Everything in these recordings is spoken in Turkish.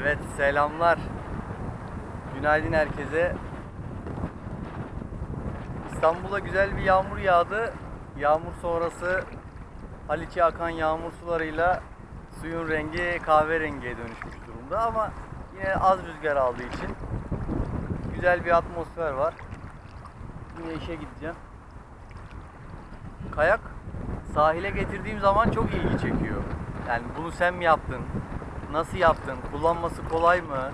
Evet selamlar. Günaydın herkese. İstanbul'a güzel bir yağmur yağdı. Yağmur sonrası Haliç'e akan yağmur sularıyla suyun rengi kahverengiye dönüşmüş durumda ama yine az rüzgar aldığı için güzel bir atmosfer var. Yine işe gideceğim. Kayak sahile getirdiğim zaman çok ilgi çekiyor. Yani bunu sen mi yaptın? Nasıl yaptın? Kullanması kolay mı?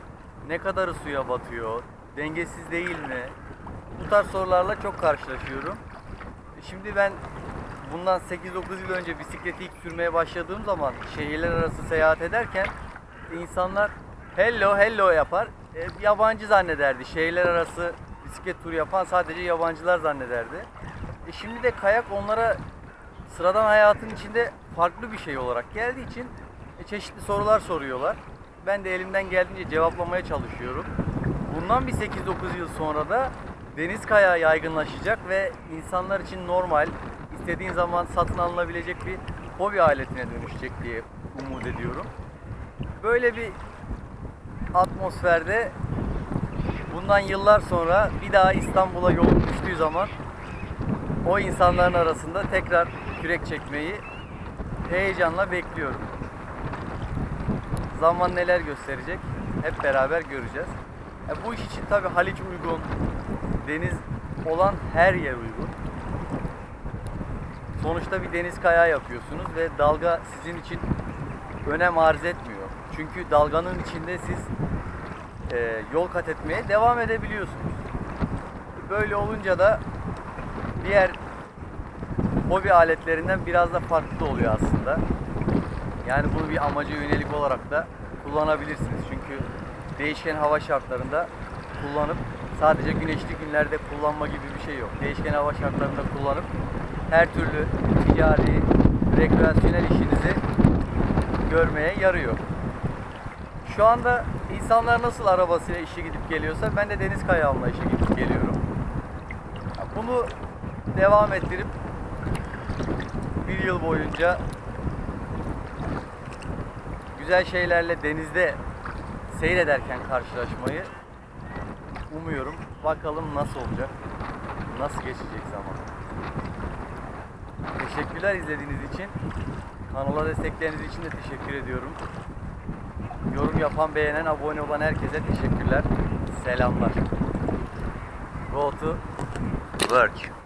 Ne kadarı suya batıyor? Dengesiz değil mi? Bu tarz sorularla çok karşılaşıyorum. Şimdi ben bundan 8-9 yıl önce bisikleti ilk sürmeye başladığım zaman şehirler arası seyahat ederken insanlar hello hello yapar. E, yabancı zannederdi. Şehirler arası bisiklet turu yapan sadece yabancılar zannederdi. E, şimdi de kayak onlara sıradan hayatın içinde farklı bir şey olarak geldiği için çeşitli sorular soruyorlar. Ben de elimden geldiğince cevaplamaya çalışıyorum. Bundan bir 8-9 yıl sonra da deniz kayağı yaygınlaşacak ve insanlar için normal, istediğin zaman satın alınabilecek bir hobi aletine dönüşecek diye umut ediyorum. Böyle bir atmosferde bundan yıllar sonra bir daha İstanbul'a yolum düştüğü zaman o insanların arasında tekrar kürek çekmeyi heyecanla bekliyorum. Zaman neler gösterecek hep beraber göreceğiz. E bu iş için tabi Haliç uygun, deniz olan her yer uygun. Sonuçta bir deniz kayağı yapıyorsunuz ve dalga sizin için önem arz etmiyor. Çünkü dalganın içinde siz e, yol kat etmeye devam edebiliyorsunuz. Böyle olunca da diğer hobi aletlerinden biraz da farklı oluyor aslında. Yani bunu bir amaca yönelik olarak da kullanabilirsiniz. Çünkü değişken hava şartlarında kullanıp sadece güneşli günlerde kullanma gibi bir şey yok. Değişken hava şartlarında kullanıp her türlü ticari, rekreasyonel işinizi görmeye yarıyor. Şu anda insanlar nasıl arabasıyla işe gidip geliyorsa ben de deniz kayağımla işe gidip geliyorum. Bunu devam ettirip bir yıl boyunca güzel şeylerle denizde seyrederken karşılaşmayı umuyorum. Bakalım nasıl olacak, nasıl geçecek zaman. Teşekkürler izlediğiniz için. Kanala destekleriniz için de teşekkür ediyorum. Yorum yapan, beğenen, abone olan herkese teşekkürler. Selamlar. Go to work.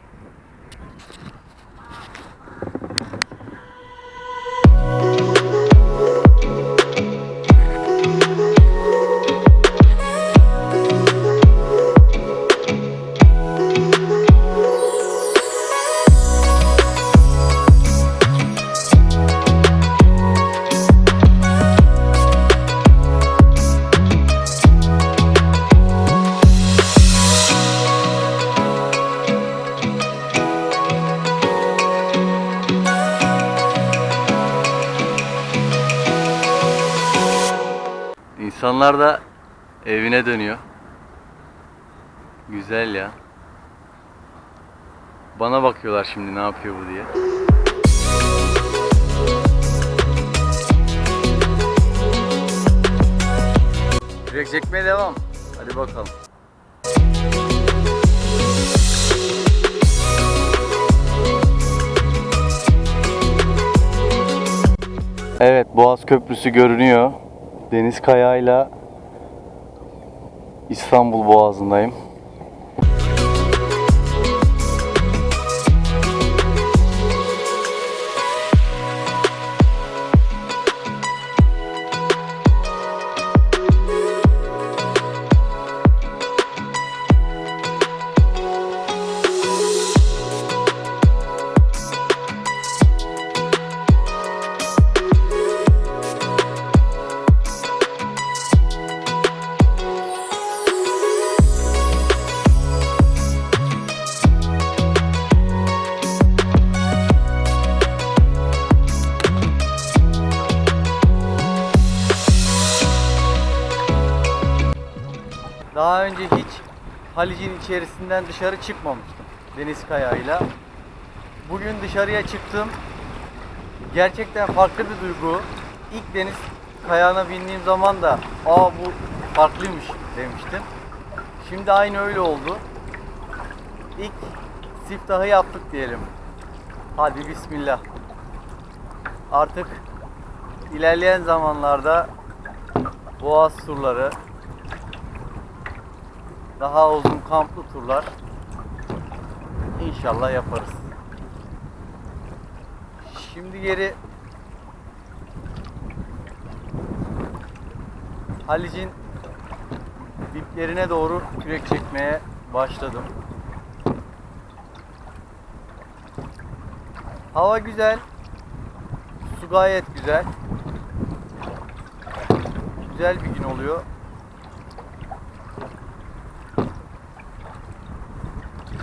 İnsanlar da evine dönüyor. Güzel ya. Bana bakıyorlar şimdi ne yapıyor bu diye. Kürek çekmeye devam. Hadi bakalım. Evet Boğaz Köprüsü görünüyor. Deniz kayağıyla İstanbul Boğazı'ndayım. Daha önce hiç Halic'in içerisinden dışarı çıkmamıştım deniz kayağıyla. Bugün dışarıya çıktım. Gerçekten farklı bir duygu. İlk deniz kayağına bindiğim zaman da aa bu farklıymış demiştim. Şimdi aynı öyle oldu. İlk siftahı yaptık diyelim. Hadi bismillah. Artık ilerleyen zamanlarda Boğaz turları, daha uzun kamplı turlar inşallah yaparız. Şimdi geri Halic'in diplerine doğru kürek çekmeye başladım. Hava güzel. Su gayet güzel. Güzel bir gün oluyor.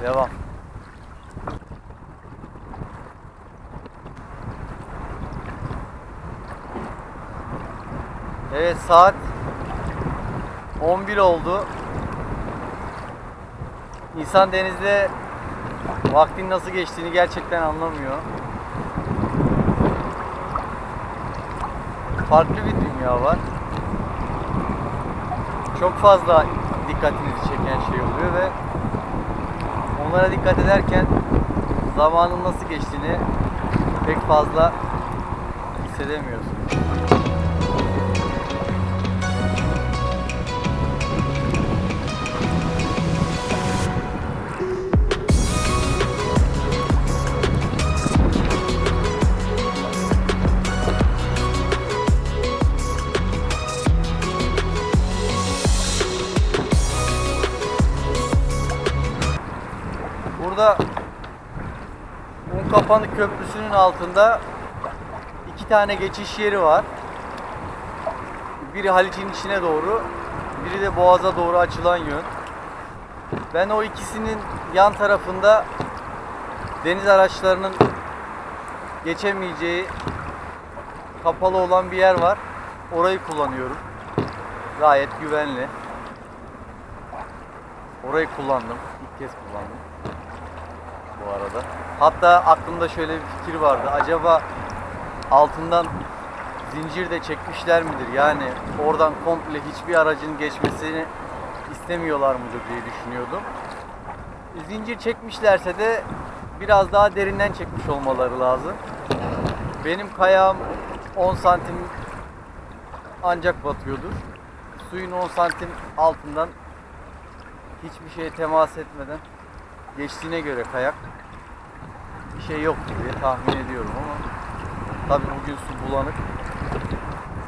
Devam. Evet saat 11 oldu. İnsan denizde vaktin nasıl geçtiğini gerçekten anlamıyor. Farklı bir dünya var. Çok fazla dikkatinizi çeken şey oluyor ve onlara dikkat ederken zamanın nasıl geçtiğini pek fazla hissedemiyorsun. Unkapanı Köprüsü'nün altında iki tane geçiş yeri var. Biri Haliç'in içine doğru, biri de Boğaz'a doğru açılan yön. Ben o ikisinin yan tarafında deniz araçlarının geçemeyeceği kapalı olan bir yer var. Orayı kullanıyorum. Gayet güvenli. Orayı kullandım. İlk kez kullandım bu arada. Hatta aklımda şöyle bir fikir vardı. Acaba altından zincir de çekmişler midir? Yani oradan komple hiçbir aracın geçmesini istemiyorlar mıdır diye düşünüyordum. Zincir çekmişlerse de biraz daha derinden çekmiş olmaları lazım. Benim kayağım 10 santim ancak batıyordur. Suyun 10 santim altından hiçbir şeye temas etmeden geçtiğine göre kayak bir şey yok diye tahmin ediyorum ama tabii bugün su bulanık.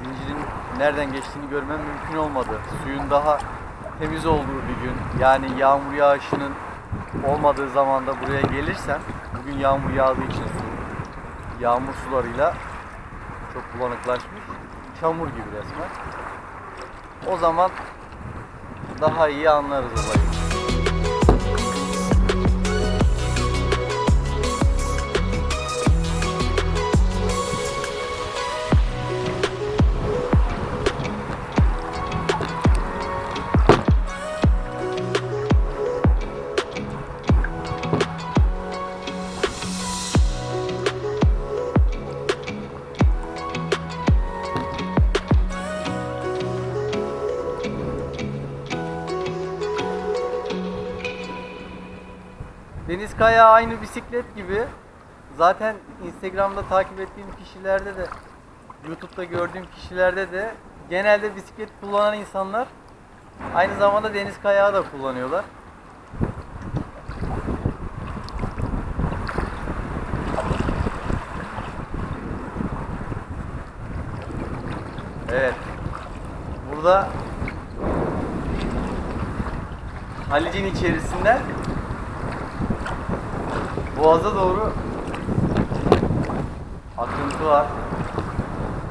Zincirin nereden geçtiğini görmem mümkün olmadı. Suyun daha temiz olduğu bir gün yani yağmur yağışının olmadığı zamanda buraya gelirsem bugün yağmur yağdığı için su yağmur sularıyla çok bulanıklaşmış. Çamur gibi resmen. O zaman daha iyi anlarız olayı. Kayağı aynı bisiklet gibi. Zaten Instagram'da takip ettiğim kişilerde de YouTube'da gördüğüm kişilerde de genelde bisiklet kullanan insanlar aynı zamanda deniz kayağı da kullanıyorlar. Evet. Burada Halic'in içerisinden Boğaz'a doğru akıntı var.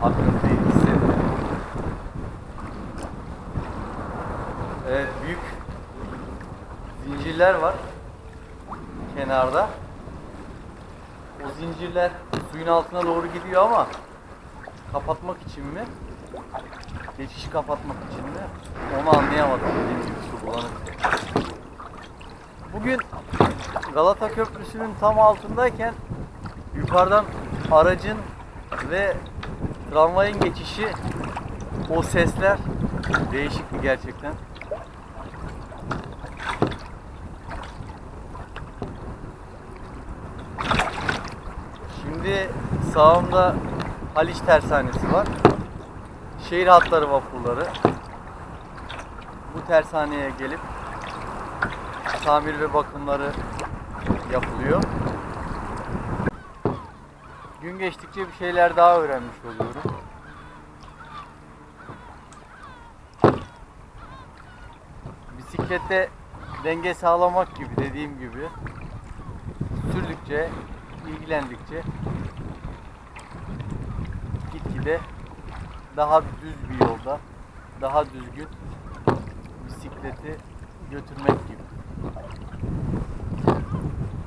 Akıntıyı hissettim. Evet büyük zincirler var kenarda. O zincirler suyun altına doğru gidiyor ama kapatmak için mi? Geçişi kapatmak için mi? Onu anlayamadım. Bugün Galata Köprüsü'nün tam altındayken yukarıdan aracın ve tramvayın geçişi o sesler değişikti gerçekten. Şimdi sağımda Haliç Tersanesi var. Şehir hatları vapurları. Bu tersaneye gelip tamir ve bakımları yapılıyor. Gün geçtikçe bir şeyler daha öğrenmiş oluyorum. Bisiklette denge sağlamak gibi dediğim gibi sürdükçe, ilgilendikçe gitgide daha düz bir yolda, daha düzgün bisikleti götürmek gibi.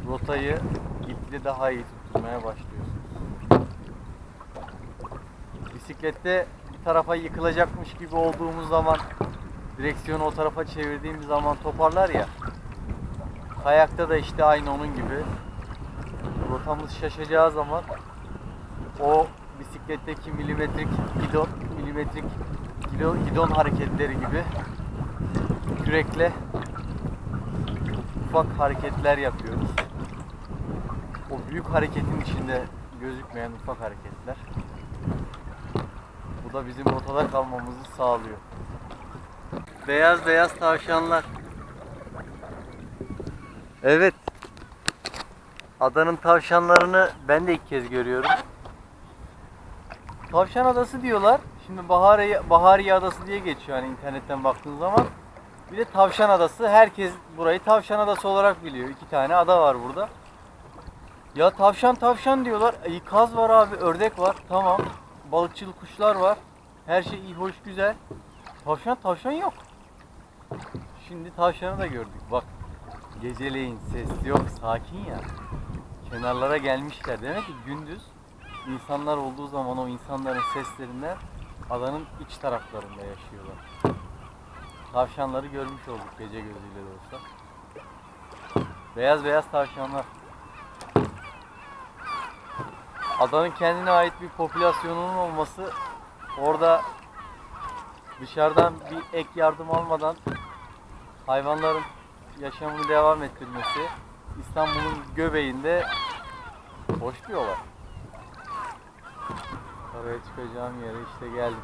Rotayı gitgide daha iyi tutturmaya başlıyorsunuz. Bisiklette bir tarafa yıkılacakmış gibi olduğumuz zaman direksiyonu o tarafa çevirdiğimiz zaman toparlar ya. Kayakta da işte aynı onun gibi. Rotamız şaşacağı zaman o bisikletteki milimetrik gidon, milimetrik gidon, gidon hareketleri gibi kürekle ufak hareketler yapıyoruz. O büyük hareketin içinde gözükmeyen ufak hareketler. Bu da bizim rotada kalmamızı sağlıyor. Beyaz beyaz tavşanlar. Evet. Adanın tavşanlarını ben de ilk kez görüyorum. Tavşan adası diyorlar. Şimdi Bahariye, Bahariye adası diye geçiyor hani internetten baktığın zaman. Bir de tavşan adası. Herkes burayı tavşan adası olarak biliyor. İki tane ada var burada. Ya tavşan tavşan diyorlar. E, kaz var abi, ördek var. Tamam. Balıkçıl kuşlar var. Her şey iyi, hoş, güzel. Tavşan tavşan yok. Şimdi tavşanı da gördük. Bak geceleyin ses yok, sakin ya. Kenarlara gelmişler. Demek ki gündüz insanlar olduğu zaman o insanların seslerinden adanın iç taraflarında yaşıyorlar. Tavşanları görmüş olduk gece gözüyle de olsa. Beyaz beyaz tavşanlar. Adanın kendine ait bir popülasyonunun olması orada dışarıdan bir ek yardım almadan hayvanların yaşamını devam ettirmesi İstanbul'un göbeğinde hoş bir olay. Oraya çıkacağım yere işte geldim.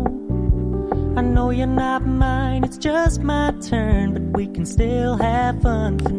I know you're not mine, it's just my turn, but we can still have fun for